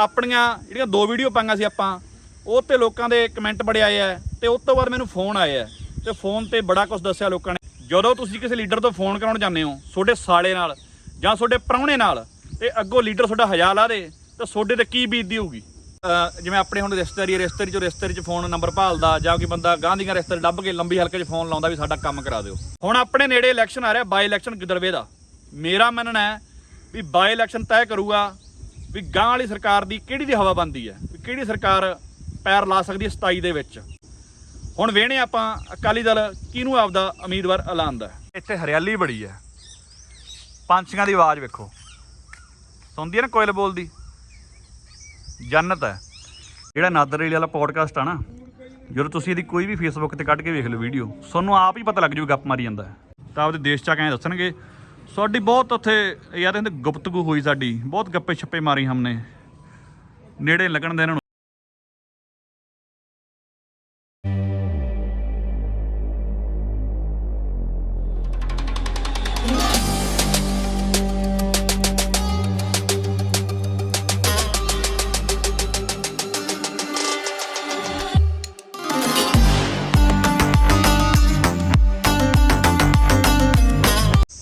ਆਪਣੀਆਂ ਜਿਹੜੀਆਂ ਦੋ ਵੀਡੀਓ ਪਾਈਆਂ ਸੀ ਆਪਾਂ ਉਹ ਤੇ ਲੋਕਾਂ ਦੇ ਕਮੈਂਟ ਬੜੇ ਆਏ ਆ ਤੇ ਉਸ ਤੋਂ ਬਾਅਦ ਮੈਨੂੰ ਫੋਨ ਆਏ ਆ ਤੇ ਫੋਨ ਤੇ ਬੜਾ ਕੁਝ ਦੱਸਿਆ ਲੋਕਾਂ ਨੇ। ਜਦੋਂ ਤੁਸੀਂ ਕਿਸੇ ਲੀਡਰ ਤੋਂ ਫੋਨ ਕਰਾਉਣ ਜਾਂਦੇ ਹੋ ਤੁਹਾਡੇ ਸਾਲੇ ਨਾਲ ਜਾਂ ਤੁਹਾਡੇ ਪ੍ਰਾਹੁਣੇ ਨਾਲ ਤੇ ਅੱਗੋਂ ਲੀਡਰ ਤੁਹਾਡਾ ਹਜ਼ਾਰ ਲਾ ਦੇ ਤਾਂ ਤੁਹਾਡੇ ਤੇ ਕੀ ਬੀਤਦੀ ਹੋਊਗੀ? ਜਿਵੇਂ ਆਪਣੇ ਹੁਣ ਰਿਸ਼ਤੇਦਾਰੀ ਹੈ, ਰਿਸ਼ਤੇਦਾਰੀ ਚੋਂ ਰਿਸ਼ਤੇਦਾਰੀ ਚ ਫੋਨ ਨੰਬਰ ਭਾਲਦਾ ਜਾਂ ਕੋਈ ਬੰਦਾ ਗਾਂਧੀਆਂ ਰਿਸ਼ਤੇ ਰਿਸ਼ਤੇਦਾਰੀ ਲੱਭ ਕੇ ਲੰਬੀ ਹਲਕੇ 'ਚ ਫੋਨ ਲਾਉਂਦਾ ਵੀ ਸਾਡਾ ਕੰਮ ਕਰਾ ਦਿਓ। ਹੁਣ ਆਪਣੇ ਨੇੜੇ ਇਲੈਕਸ਼ਨ ਆ ਰਿਹਾ ਬਾਈ ਇਲੈਕਸ਼ਨ ਗਿੱਦੜਵੇ ਦਾ। ਮੇਰਾ ਮੰਨਣਾ ਹੈ ਵੀ ਬਾਈ ਇਲੈਕਸ਼ਨ ਤੈਅ ਕਰੂਗਾ ਵੀ ਗਾਂ ਵਾਲੀ ਸਰਕਾਰ ਦੀ ਕਿਹੜੀ ਦੀ ਹਵਾ ਬੰਦੀ ਹੈ? ਵੀ ਕਿਹੜੀ ਸਰਕਾਰ ਪੈਰ ਲਾ ਸਕਦੀ ਹੈ 27 ਦੇ ਵਿੱਚ? ਹੁਣ ਵੇਣੇ ਆਪਾਂ, ਅਕਾਲੀ ਦਲ ਕਿਹਨੂੰ ਆਪਦਾ ਉਮੀਦਵਾਰ ਐਲਾਨਦਾ ਹੈ। ਇੱਥੇ ਹਰਿਆਲੀ ਬੜੀ ਹੈ। ਪੰਛੀਆਂ ਦੀ ਆਵਾਜ਼ ਵੇਖੋ। ਸੁਣਦੀ ਹੈ ਨਾ ਕੋਇਲ ਬੋਲਦੀ ਜੰਨਤ ਹੈ। ਜਿਹੜਾ ਨਾਦਰ ਅਲੀ ਵਾਲਾ ਪੋਡਕਾਸਟ ਆ ਨਾ, ਜਦੋਂ ਤੁਸੀਂ ਇਹਦੀ ਕੋਈ ਵੀ ਫੇਸਬੁੱਕ ਤੇ ਕੱਢ ਕੇ ਵੇਖ ਲਓ ਵੀਡੀਓ ਤੁਹਾਨੂੰ ਆਪ ਹੀ ਪਤਾ ਲੱਗ ਜੂ ਗੱਪ ਮਾਰੀ ਜਾਂਦਾ ਤਾਂ ਆਪਦੇ ਦੇਸ਼ ਚ ਆ ਕੇ ਦੱਸਣਗੇ ਸਾਡੀ ਬਹੁਤ ਉੱਥੇ ਯਾਰ ਇਹਦੇ ਗੁਪਤਗੂ ਹੋਈ ਸਾਡੀ, ਬਹੁਤ ਗੱਪੇ ਛੱਪੇ ਮਾਰੀ ਹਮਨੇ। ਨੇੜੇ ਲੱਗਣ ਦੇ ਇਹਨਾਂ ਨੂੰ।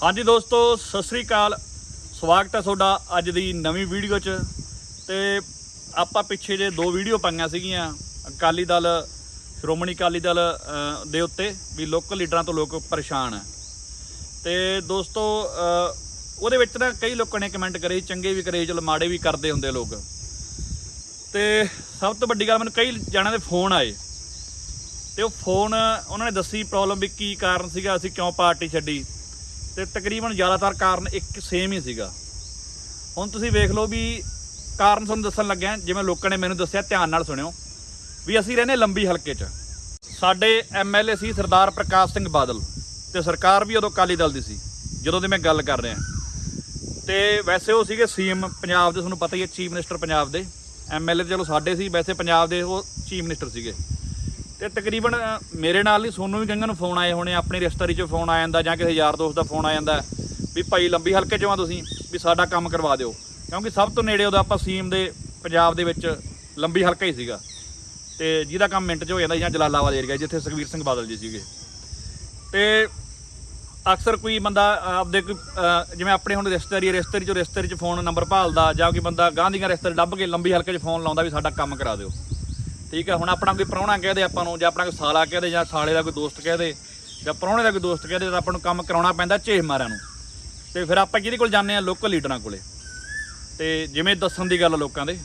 ਹਾਂਜੀ ਦੋਸਤੋ, ਸਤਿ ਸ੍ਰੀ ਅਕਾਲ। ਸਵਾਗਤ ਹੈ ਤੁਹਾਡਾ ਅੱਜ ਦੀ ਨਵੀਂ ਵੀਡੀਓ 'ਚ। ਤੇ ਆਪਾਂ ਪਿੱਛੇ ਜੇ ਦੋ ਵੀਡੀਓ ਪਾਈਆਂ ਸੀਗੀਆਂ ਅਕਾਲੀ ਦਲ, ਸ਼੍ਰੋਮਣੀ ਅਕਾਲੀ ਦਲ ਦੇ ਉੱਤੇ ਵੀ ਲੋਕਲ ਲੀਡਰਾਂ ਤੋਂ ਲੋਕ ਪਰੇਸ਼ਾਨ ਹੈ। ਤੇ ਦੋਸਤੋ ਉਹਦੇ ਵਿੱਚ ਨਾ ਕਈ ਲੋਕਾਂ ਨੇ ਕਮੈਂਟ ਕਰੇ, ਚੰਗੇ ਵੀ ਕਰੇ, ਚਲ ਮਾੜੇ ਵੀ ਕਰਦੇ ਹੁੰਦੇ ਲੋਕ। ਤੇ ਸਭ ਤੋਂ ਵੱਡੀ ਗੱਲ, ਮੈਨੂੰ ਕਈ ਜਣਾਂ ਦੇ ਫੋਨ ਆਏ। ਤੇ ਉਹ ਫੋਨ, ਉਹਨਾਂ ਨੇ ਦੱਸੀ ਪ੍ਰੋਬਲਮ ਵੀ ਕੀ ਕਾਰਨ ਸੀਗਾ, ਅਸੀਂ ਕਿਉਂ ਪਾਰਟੀ ਛੱਡੀ? ਤੇ ਤਕਰੀਬਨ ਜ਼ਿਆਦਾਤਰ ਕਾਰਨ ਇੱਕ ਸੇਮ ਹੀ ਸੀਗਾ। ਹੁਣ ਤੁਸੀਂ ਵੇਖ ਲਓ ਵੀ ਕਾਰਨ ਤੁਹਾਨੂੰ ਦੱਸਣ ਲੱਗਿਆ, ਜਿਵੇਂ ਲੋਕਾਂ ਨੇ ਮੈਨੂੰ ਦੱਸਿਆ, ਧਿਆਨ ਨਾਲ ਸੁਣਿਓ, ਵੀ ਅਸੀਂ ਰਹਿੰਦੇ ਲੰਬੀ ਹਲਕੇ 'ਚ। ਸਾਡੇ ਐਮਐਲਏ ਸੀ ਸਰਦਾਰ ਪ੍ਰਕਾਸ਼ ਸਿੰਘ ਬਾਦਲ ਤੇ ਸਰਕਾਰ ਵੀ ਉਦੋਂ ਅਕਾਲੀ ਦਲ ਦੀ ਸੀ, ਜਦੋਂ ਦੀ ਮੈਂ ਗੱਲ ਕਰ ਰਿਹਾ। ਤੇ ਵੈਸੇ ਉਹ ਸੀਗੇ ਸੀਐਮ ਪੰਜਾਬ ਦੇ, ਤੁਹਾਨੂੰ ਪਤਾ ਹੀ ਹੈ, ਚੀਫ ਮਿਨਿਸਟਰ ਪੰਜਾਬ ਦੇ। ਐਮਐਲਏ ਚਲੋ ਸਾਡੇ ਸੀ, ਵੈਸੇ ਪੰਜਾਬ ਦੇ ਉਹ ਚੀਫ ਮਿਨਿਸਟਰ ਸੀਗੇ। ਤੇ ਤਕਰੀਬਨ ਮੇਰੇ ਨਾਲ ਹੀ ਸੋਨੂੰ ਵੀ ਕਈਆਂ ਨੂੰ ਫੋਨ ਆਏ ਹੋਣੇ ਆਪਣੀ ਰਿਸ਼ਤੇਦਾਰੀ 'ਚੋਂ ਫੋਨ ਆ ਜਾਂਦਾ ਜਾਂ ਕਿਸੇ ਯਾਰ ਦੋਸਤ ਦਾ ਫੋਨ ਆ ਜਾਂਦਾ ਵੀ ਭਾਈ ਲੰਬੀ ਹਲਕੇ 'ਚੋਂ ਆ ਤੁਸੀਂ ਵੀ ਸਾਡਾ ਕੰਮ ਕਰਵਾ ਦਿਓ। ਕਿਉਂਕਿ ਸਭ ਤੋਂ ਨੇੜੇ ਉਹਦਾ ਆਪਾਂ ਸੀਮ ਦੇ ਪੰਜਾਬ ਦੇ ਵਿੱਚ ਲੰਬੀ ਹਲਕਾ ਹੀ ਸੀਗਾ। ਤੇ ਜਿਹਦਾ ਕੰਮ ਮਿੰਟ 'ਚ ਹੋ ਜਾਂਦਾ ਜਾਂ ਜਲਾਲਾਬਾਦ ਏਰੀਆ ਜਿੱਥੇ ਸੁਖਵੀਰ ਸਿੰਘ ਬਾਦਲ ਜੀ ਸੀਗੇ। ਤੇ ਅਕਸਰ ਕੋਈ ਬੰਦਾ ਆਪਦੇ ਕੋਈ ਜਿਵੇਂ ਆਪਣੇ ਹੁਣ ਰਿਸ਼ਤੇਦਾਰੀ ਹੈ, ਰਿਸ਼ਤੇਦਾਰੀ ਚੋਂ ਰਿਸ਼ਤੇਦਾਰੀ 'ਚ ਫੋਨ ਨੰਬਰ ਭਾਲਦਾ ਜਾਂ ਕੋਈ ਬੰਦਾ ਗਾਂ ਦੀਆਂ ਰਿਸ਼ਤੇਦਾਰੀ ਲੱਭ ਕੇ ਲੰਬੀ ਹਲਕੇ 'ਚ ਫੋਨ ਲਾਉਂਦਾ ਵੀ ਸਾਡਾ ਕੰਮ ਕਰਾ ਦਿਓ। ਠੀਕ ਹੈ ਹੁਣ ਆਪਣਾ ਕੋਈ ਪ੍ਰਾਹੁਣਾ ਕਹਦੇ ਆਪਾਂ ਨੂੰ, ਜਾਂ ਆਪਣਾ ਕੋਈ ਸਾਲਾ ਕਹਦੇ ਜਾਂ ਸਾਲੇ ਦਾ ਕੋਈ ਦੋਸਤ ਕਹਦੇ ਜਾਂ ਪ੍ਰਾਹੁਣੇ ਦਾ ਕੋਈ ਦੋਸਤ ਕਹਦੇ ਤਾਂ ਆਪਾਂ ਨੂੰ ਕੰਮ ਕਰਾਉਣਾ ਪੈਂਦਾ ਝੇਹ ਮਾਰਿਆਂ ਨੂੰ। ਤੇ ਫਿਰ ਆਪਾਂ ਕਿਹਦੇ ਕੋਲ ਜਾਂਦੇ ਆ ਲੋਕਲ ਲੀਡਰਾਂ ਕੋਲੇ। ਤੇ ਜਿਵੇਂ ਦੱਸਣ ਦੀ ਗੱਲ ਲੋਕਾਂ ਦੇ,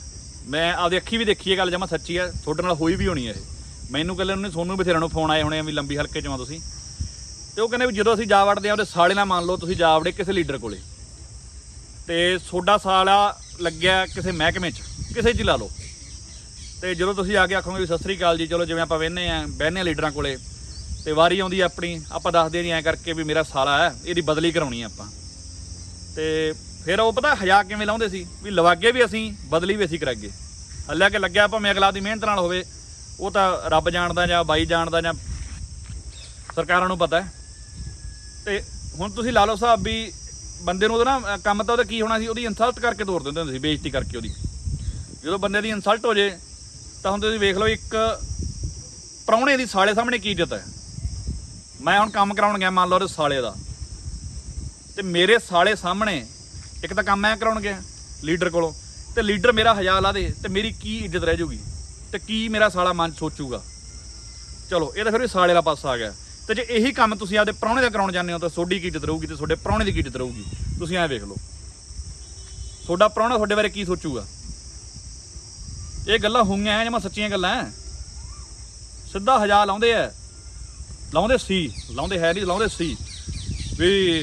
ਮੈਂ ਆਪਦੀ ਅੱਖੀ ਵੀ ਦੇਖੀ ਇਹ ਗੱਲ ਜਮਾ ਸੱਚੀ ਹੈ ਤੁਹਾਡੇ ਨਾਲ ਹੋਈ ਵੀ ਹੋਣੀ ਹੈ ਇਹ। ਮੈਨੂੰ ਕੱਲੇ ਉਹਨੇ ਸੋਨੂੰ ਬਥੇਰਿਆਂ ਨੂੰ ਫੋਨ ਆਏ ਹੋਣੇ ਆ ਵੀ ਲੰਬੀ ਹਲਕੇ ਚੋਂ ਆ ਤੁਸੀਂ। ਤੇ ਉਹ ਕਹਿੰਦੇ ਵੀ ਜਦੋਂ ਅਸੀਂ ਜਾ ਵੜਦੇ ਆ ਉਹਦੇ ਸਾਲੇ ਨਾਲ ਮੰਨ ਲਓ ਤੁਸੀਂ ਜਾ ਵੜੇ ਕਿਸੇ ਲੀਡਰ ਕੋਲੇ। ਤੇ ਤੁਹਾਡਾ ਸਾਲਾ ਲੱਗਿਆ ਕਿਸੇ ਮਹਿਕਮੇ 'ਚ, ਕਿਸੇ 'ਚ ਲਾ ਲਓ। ਤੇ ਜਦੋਂ ਤੁਸੀਂ ਆ ਕੇ ਆਖੋਗੇ ਵੀ ਸਤਿ ਸ੍ਰੀ ਅਕਾਲ ਜੀ, ਚਲੋ ਜਿਵੇਂ ਆਪਾਂ ਵੇਹਨੇ ਆ ਬਹਿਨੇ ਆ ਲੀਡਰਾਂ ਕੋਲੇ, ਤੇ ਵਾਰੀ ਆਉਂਦੀ ਆਪਣੀ, ਆਪਾਂ ਦੱਸਦੇ ਨਹੀਂ ਐ ਕਰਕੇ ਵੀ ਮੇਰਾ ਸਾਲਾ ਹੈ, ਇਹਦੀ ਬਦਲੀ ਕਰਾਉਣੀ ਆ ਆਪਾਂ। ਤੇ ਫਿਰ ਉਹ ਪਤਾ ਹਜਾ ਕਿਵੇਂ ਲਾਉਂਦੇ ਸੀ, ਵੀ ਲਵਾਗੇ ਵੀ ਅਸੀਂ, ਬਦਲੀ ਵੀ ਅਸੀਂ ਕਰਾਗੇ ਹੱਲਿਆ ਕਿ ਲੱਗਿਆ ਭਾਵੇਂ ਅਗਲਾ ਦੀ ਮਿਹਨਤ ਨਾਲ ਹੋਵੇ, ਉਹ ਤਾਂ ਰੱਬ ਜਾਣਦਾ ਜਾਂ ਬਾਈ ਜਾਣਦਾ ਜਾਂ ਸਰਕਾਰਾਂ ਨੂੰ ਪਤਾ ਹੈ। ਤੇ ਹੁਣ ਤੁਸੀਂ ਲਾ ਲਓ ਸਾਹਿਬ ਵੀ ਬੰਦੇ ਨੂੰ ਉਹਦਾ ਨਾ ਕੰਮ ਤਾਂ ਉਹਦਾ ਕੀ ਹੋਣਾ ਸੀ, ਉਹਦੀ ਇਨਸਲਟ ਕਰਕੇ ਤੋਰ ਦਿੰਦੇ ਹੁੰਦੇ ਸੀ, ਬੇਇੱਜ਼ਤੀ ਕਰਕੇ ਉਹਦੀ। ਜਦੋਂ ਬੰਦੇ ਦੀ ਇਨਸਲਟ ਹੋ ਜੇ ਤਾਂ ਹੁਣ ਤੁਸੀਂ ਵੇਖ ਲਓ ਇੱਕ ਪ੍ਰਾਹੁਣੇ ਦੀ ਸਾਲੇ ਸਾਹਮਣੇ ਕੀ ਇੱਜ਼ਤ ਹੈ। ਮੈਂ ਹੁਣ ਕੰਮ ਕਰਾਉਣ ਗਿਆ, ਮੰਨ ਲਓ ਉਹਦੇ ਸਾਲੇ ਦਾ। ਤੇ ਮੇਰੇ ਸਾਲੇ ਸਾਹਮਣੇ ਇੱਕ ਤਾਂ ਕੰਮ ਮੈਂ ਕਰਾਉਣ ਗਿਆ, ਲੀਡਰ ਕੋਲੋਂ। ਤੇ ਲੀਡਰ ਮੇਰਾ ਹਜ਼ਾਰ ਲਾ ਦੇ, ਤੇ ਮੇਰੀ ਕੀ ਇੱਜ਼ਤ ਰਹਿ ਜੂਗੀ? ਤੇ ਕੀ ਮੇਰਾ ਸਾਲਾ ਮਨ ਸੋਚੂਗਾ? ਚਲੋ, ਇਹ ਤਾਂ ਫਿਰ ਵੀ ਸਾਲੇ ਦਾ ਪਾਸਾ ਆ ਗਿਆ। ਤੇ ਜੇ ਇਹੀ ਕੰਮ ਤੁਸੀਂ ਆਪਦੇ ਪ੍ਰਾਹੁਣੇ ਦਾ ਕਰਾਉਣ ਜਾਂਦੇ ਹੋ, ਤਾਂ ਤੁਹਾਡੀ ਕੀ ਇੱਜ਼ਤ ਰਹੂਗੀ ਤੇ ਤੁਹਾਡੇ ਪ੍ਰਾਹੁਣੇ ਦੀ ਕੀ ਇੱਜ਼ਤ ਰਹੂਗੀ? ਤੁਸੀਂ ਐਂ ਵੇਖ ਲਓ। ਤੁਹਾਡਾ ਪ੍ਰਾਹੁਣਾ ਤੁਹਾਡੇ ਬਾਰੇ ਕੀ ਸੋਚੂਗਾ? ਇਹ ਗੱਲਾਂ ਹੋਈਆਂ ਐ ਜਮਾ ਸੱਚੀਆਂ ਗੱਲਾਂ ਸਿੱਧਾ ਹਜਾ ਲਾਉਂਦੇ ਐ। ਲਾਉਂਦੇ ਸੀ, ਲਾਉਂਦੇ ਹੈ ਨਹੀਂ, ਲਾਉਂਦੇ ਸੀ। ਵੀ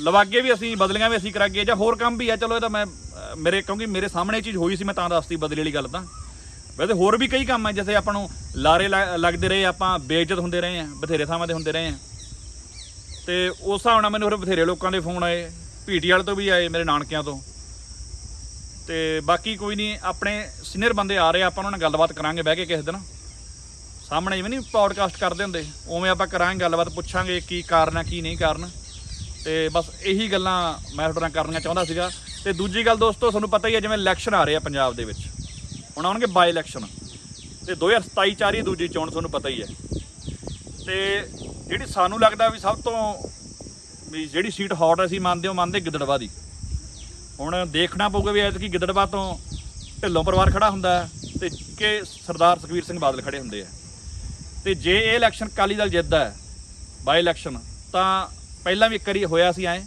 ਲਵਾਗੇ ਵੀ ਅਸੀਂ, ਬਦਲੀਆਂ ਵੀ ਅਸੀਂ ਕਰਾਗੇ, ਜਾਂ ਹੋਰ ਕੰਮ ਵੀ ਆ ਚਲੋ ਇਹ ਤਾਂ ਮੈਂ ਮੇਰੇ, ਕਿਉਂਕਿ ਮੇਰੇ ਸਾਹਮਣੇ ਇਹ ਚੀਜ਼ ਹੋਈ ਸੀ, ਮੈਂ ਤਾਂ ਦੱਸਤੀ ਬਦਲੀ ਵਾਲੀ ਗੱਲ ਤਾਂ। ਵੈਸੇ ਹੋਰ ਵੀ ਕਈ ਕੰਮ ਆ ਜਿਵੇਂ ਆਪਾਂ ਨੂੰ ਲਾਰੇ ਲ- ਲੱਗਦੇ ਰਹੇ, ਆਪਾਂ ਬੇਇੱਜ਼ਤ ਹੁੰਦੇ ਰਹੇ ਆ ਬਥੇਰੇ ਥਾਵਾਂ ਤੇ ਹੁੰਦੇ ਰਹੇ ਆ ਤੇ ਉਸ ਹਿਸਾਬ ਨਾਲ ਮੈਨੂੰ ਹੋਰ ਬਥੇਰੇ ਲੋਕਾਂ ਦੇ ਫੋਨ ਆਏ ਪੀਟੀ ਵਾਲੇ ਤੋਂ ਵੀ ਆਏ ਮੇਰੇ ਨਾਨਕਿਆਂ ਤੋਂ। ਤੇ ਬਾਕੀ ਕੋਈ ਨਹੀਂ, ਆਪਣੇ ਸੀਨੀਅਰ ਬੰਦੇ ਆ ਰਹੇ ਆਪਾਂ ਉਹਨਾਂ ਨਾਲ ਗੱਲਬਾਤ ਕਰਾਂਗੇ ਬਹਿ ਕੇ ਕਿਸੇ ਦਿਨ। ਸਾਹਮਣੇ ਜਿਵੇਂ ਨਹੀਂ ਪੌਡਕਾਸਟ ਕਰਦੇ ਹੁੰਦੇ, ਉਵੇਂ ਆਪਾਂ ਕਰਾਂਗੇ ਗੱਲਬਾਤ, ਪੁੱਛਾਂਗੇ ਕੀ ਕਾਰਨ ਆ, ਕੀ ਨਹੀਂ ਕਾਰਨ। ਤੇ ਬਸ ਇਹੀ ਗੱਲਾਂ ਮੈਂ ਤੁਹਾਡੇ ਨਾਲ ਕਰਨੀਆਂ ਚਾਹੁੰਦਾ ਸੀਗਾ। ਤੇ ਦੂਜੀ ਗੱਲ ਦੋਸਤੋ, ਤੁਹਾਨੂੰ ਪਤਾ ਹੀ ਹੈ ਜਿਵੇਂ ਇਲੈਕਸ਼ਨ ਆ ਰਹੇ ਆ ਪੰਜਾਬ ਦੇ ਵਿੱਚ। ਹੁਣ ਆਉਣਗੇ ਬਾਈ ਇਲੈਕਸ਼ਨ ਤੇ 2027 ਚ ਆ ਰਹੀ ਦੂਜੀ ਚੋਣ, ਤੁਹਾਨੂੰ ਪਤਾ ਹੀ ਹੈ ਤੇ ਜਿਹੜੀ ਸਾਨੂੰ ਲੱਗਦਾ ਵੀ ਸਭ ਤੋਂ ਵੀ ਜਿਹੜੀ ਸੀਟ ਹੌਟ ਅਸੀਂ ਮੰਨਦੇ ਹਾਂ ਮੰਨਦੇ ਗਿੱਦੜਵਾ ਦੀ। ਹੁਣ ਦੇਖਣਾ ਪਊਗਾ ਵੀ ਐਤਕੀ ਗਿੱਦੜਵਾ ਤੋਂ ਢਿੱਲੋਂ ਪਰਿਵਾਰ ਖੜਾ ਹੁੰਦਾ ਹੈ ਤੇ ਕਿ ਸਰਦਾਰ ਸੁਖਵੀਰ ਸਿੰਘ ਬਾਦਲ ਖੜੇ ਹੁੰਦੇ ਆ। ਤੇ ਜੇ ਇਹ ਇਲੈਕਸ਼ਨ ਕਾਲੀ ਦਲ ਜਿੱਤਦਾ ਹੈ ਬਾਈ ਇਲੈਕਸ਼ਨ ਤਾਂ ਪਹਿਲਾਂ ਵੀ ਇੱਕ ਵਾਰੀ ਹੋਇਆ ਸੀ ਐ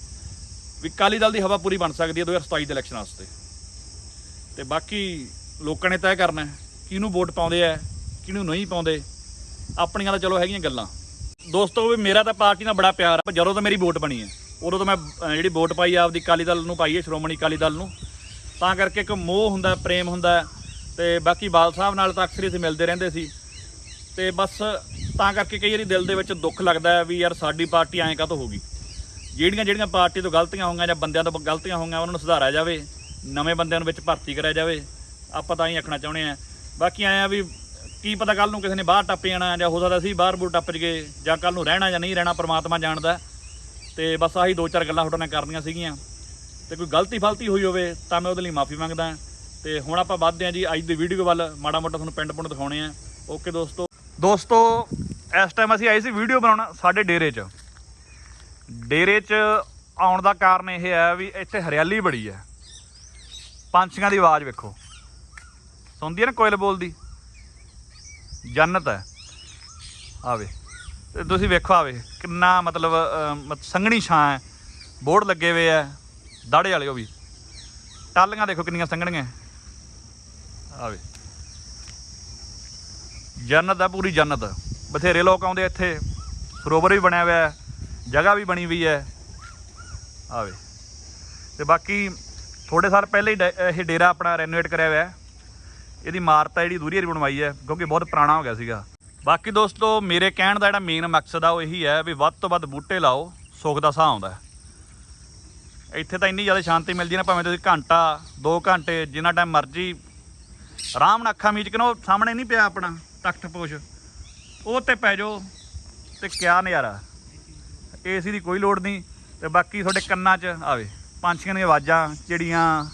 ਵੀ ਕਾਲੀ ਦਲ ਦੀ ਹਵਾ ਪੂਰੀ ਬਣ ਸਕਦੀ ਹੈ 2027 ਦੇ ਇਲੈਕਸ਼ਨ ਵਾਸਤੇ। ਤੇ ਬਾਕੀ ਲੋਕਾਂ ਨੇ ਤੈਅ ਕਰਨਾ ਕਿਹਨੂੰ ਵੋਟ ਪਾਉਂਦੇ ਆ, ਕਿਹਨੂੰ ਨਹੀਂ ਪਾਉਂਦੇ, ਆਪਣੀਆਂ ਤਾਂ ਚਲੋ ਹੈਗੀਆਂ ਗੱਲਾਂ। ਦੋਸਤੋ ਵੀ ਮੇਰਾ ਤਾਂ ਪਾਰਟੀ ਨਾਲ ਬੜਾ ਪਿਆਰ ਆ ਜਦੋਂ ਤਾਂ ਮੇਰੀ ਵੋਟ ਬਣੀ ਹੈ ਉਦੋਂ ਤੋਂ ਮੈਂ ਜਿਹੜੀ ਵੋਟ ਪਾਈ ਆਪਦੀ ਅਕਾਲੀ ਦਲ ਨੂੰ ਪਾਈ ਹੈ, ਸ਼੍ਰੋਮਣੀ ਅਕਾਲੀ ਦਲ ਨੂੰ। ਤਾਂ ਕਰਕੇ ਇੱਕ ਮੋਹ ਹੁੰਦਾ, ਪ੍ਰੇਮ ਹੁੰਦਾ ਤੇ ਬਾਕੀ ਬਾਲ ਸਾਹਿਬ ਨਾਲ ਤਾਂ ਅਕਸਰ ਹੀ ਅਸੀਂ ਮਿਲਦੇ ਰਹਿੰਦੇ ਸੀ। ਤੇ ਬਸ ਤਾਂ ਕਰਕੇ ਕਈ ਵਾਰੀ ਦਿਲ ਦੇ ਵਿੱਚ ਦੁੱਖ ਲੱਗਦਾ ਵੀ ਯਾਰ ਸਾਡੀ ਪਾਰਟੀ ਐਂ ਕਾਹਤੋਂ ਹੋ ਗਈ। ਜਿਹੜੀਆਂ ਜਿਹੜੀਆਂ ਪਾਰਟੀ ਤੋਂ ਗਲਤੀਆਂ ਹੋਈਆਂ ਜਾਂ ਬੰਦਿਆਂ ਤੋਂ ਗਲਤੀਆਂ ਹੋਈਆਂ, ਉਹਨਾਂ ਨੂੰ ਸੁਧਾਰਿਆ ਜਾਵੇ। ਨਵੇਂ ਬੰਦਿਆਂ ਨੂੰ ਵਿੱਚ ਭਰਤੀ ਕਰਿਆ ਜਾਵੇ। ਆਪਾਂ ਤਾਂ ਹੀ ਆਖਣਾ ਚਾਹੁੰਦੇ ਆ ਬਾਕੀ ਐਂ ਆ ਵੀ ਕੀ ਪਤਾ ਕੱਲ ਨੂੰ ਕਿਸੇ ਨੇ ਬਾਹਰ ਟੱਪ ਜਾਣਾ ਜਾਂ ਹੋ ਸਕਦਾ ਅਸੀਂ ਬਾਹਰ ਬੂਰ ਟੱਪ ਜਗੇ ਜਾਂ ਕੱਲ ਨੂੰ ਰਹਿਣਾ ਜਾਂ ਨਹੀਂ ਰਹਿਣਾ, ਪਰਮਾਤਮਾ ਜਾਣਦਾ ਤੇ ਬਸ ਆਹੀ ਦੋ ਚਾਰ ਗੱਲਾਂ ਤੁਹਾਡੇ ਨਾਲ ਕਰਨੀਆਂ ਸੀਗੀਆਂ। ਤੇ ਕੋਈ ਗਲਤੀ ਫਲਤੀ ਹੋਈ ਹੋਵੇ ਤਾਂ ਮੈਂ ਉਹਦੇ ਲਈ ਮਾਫੀ ਮੰਗਦਾ। ਤੇ ਹੁਣ ਆਪਾਂ ਵੱਧਦੇ ਹਾਂ ਜੀ, ਅੱਜ ਦੀ ਵੀਡੀਓ ਵੱਲ ਮਾੜਾ ਮੋਟਾ ਤੁਹਾਨੂੰ ਪਿੰਡ ਪੁੰਡ ਦਿਖਾਉਣੇ ਆ। ਓਕੇ ਦੋਸਤੋ। ਦੋਸਤੋ, ਇਸ ਟਾਈਮ ਅਸੀਂ ਆਏ ਸੀ ਵੀਡੀਓ ਬਣਾਉਣਾ ਸਾਡੇ ਡੇਰੇ 'ਚ। ਡੇਰੇ 'ਚ ਆਉਣ ਦਾ ਕਾਰਨ ਇਹ ਹੈ ਵੀ ਇੱਥੇ ਹਰਿਆਲੀ ਬੜੀ ਹੈ। ਪੰਛੀਆਂ ਦੀ ਆਵਾਜ਼ ਵੇਖੋ। ਸੁਣਦੀ ਹੈ ਨਾ ਕੋਇਲ ਬੋਲਦੀ? ਜੰਨਤ ਹੈ। ਆਵੇ ਤੇ ਤੁਸੀਂ ਵੇਖੋ ਆਵੇ ਕਿੰਨਾ ਮਤਲਬ ਮਤ- ਸੰਘਣੀ ਛਾਂ ਹੈ। ਬੋਰਡ ਲੱਗੇ ਹੋਏ ਆ ਦਾੜੇ ਵਾਲੇ ਉਹ ਵੀ। ਟਾਲੀਆਂ ਦੇਖੋ ਕਿੰਨੀਆਂ ਸੰਘਣੀਆਂ। ਆਵੇ ਜੰਨਤ ਹੈ ਪੂਰੀ ਜੰਨਤ। ਬਥੇਰੇ ਲੋਕ ਆਉਂਦੇ ਇੱਥੇ। ਸਰੋਵਰ ਵੀ ਬਣਿਆ ਹੋਇਆ ਹੈ, ਜਗ੍ਹਾ ਵੀ ਬਣੀ ਹੋਈ ਹੈ। ਆਵੇ ਤੇ ਬਾਕੀ ਥੋੜੇ ਸਾਲ ਪਹਿਲੇ ਹੀ ਡੇ- ਇਹ ਡੇਰਾ ਆਪਣਾ ਰੈਨੋਵੇਟ ਕਰਿਆ ਹੋਇਆ ਹੈ। ਇਹਦੀ ਇਮਾਰਤ ਹੈ ਜਿਹੜੀ ਦੂਰੀ ਵਾਰੀ ਬਣਵਾਈ ਹੈ, ਕਿਉਂਕਿ ਬਹੁਤ ਪੁਰਾਣਾ ਹੋ ਗਿਆ ਸੀਗਾ। ਬਾਕੀ ਦੋਸਤੋ, ਮੇਰੇ ਕਹਿਣ ਦਾ ਜਿਹੜਾ ਮੇਨ ਮਕਸਦ ਆ, ਉਹ ਇਹੀ ਹੈ ਵੀ ਵੱਧ ਤੋਂ ਵੱਧ ਬੂਟੇ ਲਾਓ, ਸੁੱਖ ਦਾ ਸਾਹ ਆਉਂਦਾ ਇੱਥੇ ਤਾਂ ਇੰਨੀ ਜ਼ਿਆਦਾ ਸ਼ਾਂਤੀ ਮਿਲਦੀ ਨਾ, ਭਾਵੇਂ ਤੁਸੀਂ ਘੰਟਾ 2 ਘੰਟੇ, ਜਿੰਨਾ ਟਾਈਮ ਮਰਜ਼ੀ ਆਰਾਮ ਨਾਲ ਅੱਖਾਂ ਮੀਚ ਕੇ ਨਾ, ਉਹ ਸਾਹਮਣੇ ਨਹੀਂ ਪਿਆ ਆਪਣਾ ਤਖਤ ਪੋਸ਼। ਉਹ ਤੇ ਪੈ ਜਾਓ ਤੇ ਕਿਆ ਨਜ਼ਾਰਾ। ਏਸੀ ਦੀ ਕੋਈ ਲੋੜ ਨਹੀਂ ਤੇ ਬਾਕੀ ਤੁਹਾਡੇ ਕੰਨਾਂ 'ਚ, ਆਵੇ, ਪੰਛੀਆਂ ਦੀਆਂ ਆਵਾਜ਼ਾਂ, ਚਿੜੀਆਂ,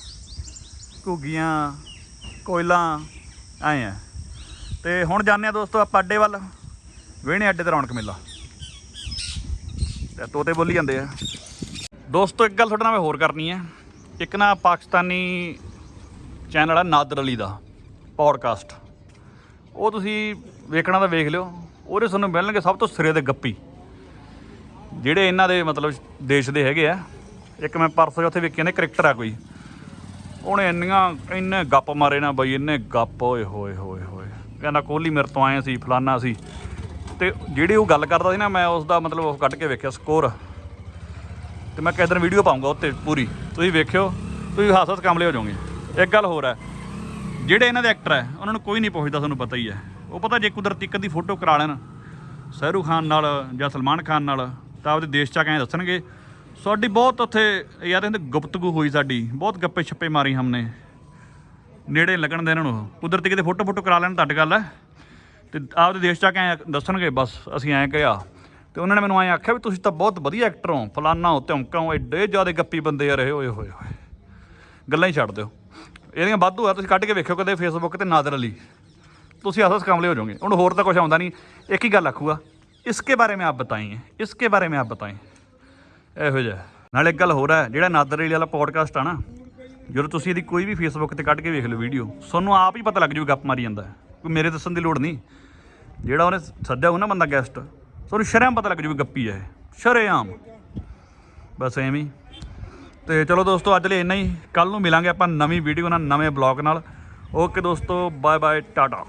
ਘੁੱਗੀਆਂ, ਕੋਇਲਾਂ, ਐਂ ਆ। ਤੇ ਹੁਣ ਜਾਂਦੇ ਆ ਦੋਸਤੋ ਆਪਾਂ ਅੱਡੇ ਵੱਲ। ਵੇਹਣੇ ਅੱਡੇ ਤੇ ਰੌਣਕ ਮੇਲਾ। ਤੇ ਤੋਤੇ ਬੋਲੀ ਜਾਂਦੇ ਆ। ਦੋਸਤੋ ਇੱਕ ਗੱਲ ਤੁਹਾਡੇ ਨਾਲ ਮੈਂ ਹੋਰ ਕਰਨੀ ਹੈ ਇੱਕ ਨਾ ਪਾਕਿਸਤਾਨੀ ਚੈਨਲ ਆ ਨਾਦਰ ਅਲੀ ਦਾ ਪੌਡਕਾਸਟ ਉਹ ਤੁਸੀਂ ਵੇਖਣਾ ਤਾਂ ਵੇਖ ਲਿਓ। ਉਹਦੇ ਤੁਹਾਨੂੰ ਮਿਲਣਗੇ ਸਭ ਤੋਂ ਸਿਰੇ ਦੇ ਗੱਪੀ। ਜਿਹੜੇ ਇਹਨਾਂ ਦੇ ਮਤਲਬ ਦੇਸ਼ ਦੇ ਹੈਗੇ ਆ। ਇੱਕ ਮੈਂ ਪਰਸੋਂ ਉੱਥੇ ਵੇਖਿਆ ਨੇ, ਕ੍ਰਿਕਟਰ ਆ ਕੋਈ। ਉਹਨੇ ਇੰਨੀਆਂ, ਇੰਨੇ ਗੱਪ ਮਾਰੇ ਨਾ ਬਈ, ਇੰਨੇ ਗੱਪ, ਓਏ ਹੋਏ ਹੋਏ ਹੋਏ। ਕਹਿੰਦਾ ਕੋਹਲੀ ਮੇਰੇ ਤੋਂ ਆਏ ਸੀ, ਫਲਾਨਾ ਸੀ। ਤੇ ਜਿਹੜੀ ਉਹ ਗੱਲ ਕਰਦਾ ਸੀ ਨਾ, ਮੈਂ ਉਸ ਦਾ ਮਤਲਬ ਉਹ ਕੱਢ ਕੇ ਵੇਖਿਆ ਸਕੋਰ। ਤੇ ਮੈਂ ਕਿਸੇ ਦਿਨ ਵੀਡੀਓ ਪਾਉਂਗਾ ਉੱਤੇ ਪੂਰੀ। ਤੁਸੀਂ ਵੇਖਿਓ, ਤੁਸੀਂ ਹੱਸ ਕਾਮਲੇ ਹੋ ਜਾਓਗੇ। ਇੱਕ ਗੱਲ ਹੋਰ ਹੈ, ਜਿਹੜੇ ਇਹਨਾਂ ਦੇ ਐਕਟਰ ਹੈ, ਉਹਨਾਂ ਨੂੰ ਕੋਈ ਨਹੀਂ ਪੁੱਛਦਾ, ਤੁਹਾਨੂੰ ਪਤਾ ਹੀ ਹੈ। ਉਹ ਪਤਾ ਜੇ ਕੁਦਰਤੀ ਕਦੀ ਫੋਟੋ ਕਰਾ ਲੈਣ, ਸ਼ਾਹਰੁਖ ਖਾਨ ਨਾਲ ਜਾਂ ਸਲਮਾਨ ਖਾਨ ਨਾਲ, ਤਾਂ ਆਪਦੇ ਦੇਸ਼ ਚ ਆ ਕੇ ਦੱਸਣਗੇ, ਸਾਡੀ ਬਹੁਤ ਉੱਥੇ, ਯਾਰ ਇਹਦੇ ਗੁਪਤਗੂ ਹੋਈ ਸਾਡੀ, ਬਹੁਤ ਗੱਪੇ ਛੱਪੇ ਮਾਰੀ ਹਮਨੇ। ਨੇੜੇ ਲੱਗਣ ਦੇ ਇਹਨਾਂ ਨੂੰ। ਕੁਦਰਤੀ ਕਿਤੇ ਫੋਟੋ ਫੋਟੋ ਕਰਾ ਲੈਣ, ਤੁਹਾਡੀ ਗੱਲ ਹੈ। ਤੇ ਆਪਦੇ ਦੇਸ਼ ਚ ਆ ਕੇ ਐਂ ਦੱਸਣਗੇ, ਬਸ ਅਸੀਂ ਐਂ ਕਿਹਾ। ਤੇ ਉਹਨਾਂ ਨੇ ਮੈਨੂੰ ਐਂ ਆਖਿਆ ਵੀ ਤੁਸੀਂ ਤਾਂ ਬਹੁਤ ਵਧੀਆ ਐਕਟਰ ਹੋ, ਫਲਾਨਾ ਹੋ ਧਮਕਾ ਹੋ ਐਡੇ ਜ਼ਿਆਦਾ ਗੱਪੀ ਬੰਦੇ ਆ ਰਹੇ ਹੋਏ ਹੋਏ ਹੋਏ। ਗੱਲਾਂ ਹੀ ਛੱਡ ਦਿਓ। ਇਹਦੀਆਂ ਵਾਧੂ ਆ, ਤੁਸੀਂ ਕੱਢ ਕੇ ਵੇਖਿਓ ਕਦੇ ਫੇਸਬੁੱਕ ਤੇ ਨਾਦਰ ਅਲੀ। ਤੁਸੀਂ ਆਸਸ ਕਮਲੇ ਹੋ ਜਾਓਗੇ। ਹੁਣ ਹੋਰ ਤਾਂ ਕੁਝ ਆਉਂਦਾ ਨਹੀਂ। ਇੱਕ ਹੀ ਗੱਲ ਆਖੂਗਾ, ਇਸਕੇ ਬਾਰੇ ਮੈਂ ਆਪ ਬਤਾਈਏ ਇਸਕੇ ਬਾਰੇ ਮੈਂ ਆਪ ਬਤਾਈਏ ਇਹੋ ਜਿਹਾ। ਨਾਲ ਇੱਕ ਗੱਲ ਹੋਰ ਹੈ, ਜਿਹੜਾ ਨਾਦਰ ਅਲੀ ਵਾਲਾ ਪੋਡਕਾਸਟ ਆ ਨਾ ਜਦੋਂ ਤੁਸੀਂ ਇਹਦੀ ਕੋਈ ਵੀ ਫੇਸਬੁੱਕ ਤੇ ਕੱਢ ਕੇ ਵੇਖ ਲਓ ਵੀਡੀਓ ਤੁਹਾਨੂੰ ਆਪ ਹੀ ਪਤਾ ਲੱਗ ਜੂ ਗੱਪ ਮਾਰੀ ਜਾਂਦਾ ਕੋਈ ਮੇਰੇ ਦੱਸਣ ਦੀ ਲੋੜ ਨਹੀਂ। ਜਿਹੜਾ ਉਹਨੇ ਸੱਦਿਆ ਉਹ ਨਾ ਬੰਦਾ ਗੈਸਟ ਤੁਹਾਨੂੰ ਸ਼ਰਮ ਪਤਾ ਲੱਗ ਜੂ ਗੱਪੀ ਹੈ ਇਹ। ਸ਼ਰੇਆਮ। ਬਸ ਐਵੇਂ ਹੀ। ਤੇ ਚਲੋ ਦੋਸਤੋ, ਅੱਜ ਲਈ ਇੰਨਾ ਹੀ। ਕੱਲ ਨੂੰ ਮਿਲਾਂਗੇ ਆਪਾਂ ਨਵੀਂ ਵੀਡੀਓ ਨਾਲ, ਨਵੇਂ ਬਲੌਗ ਨਾਲ। ਓਕੇ ਦੋਸਤੋ ਬਾਏ ਬਾਏ ਟਾਟਾ।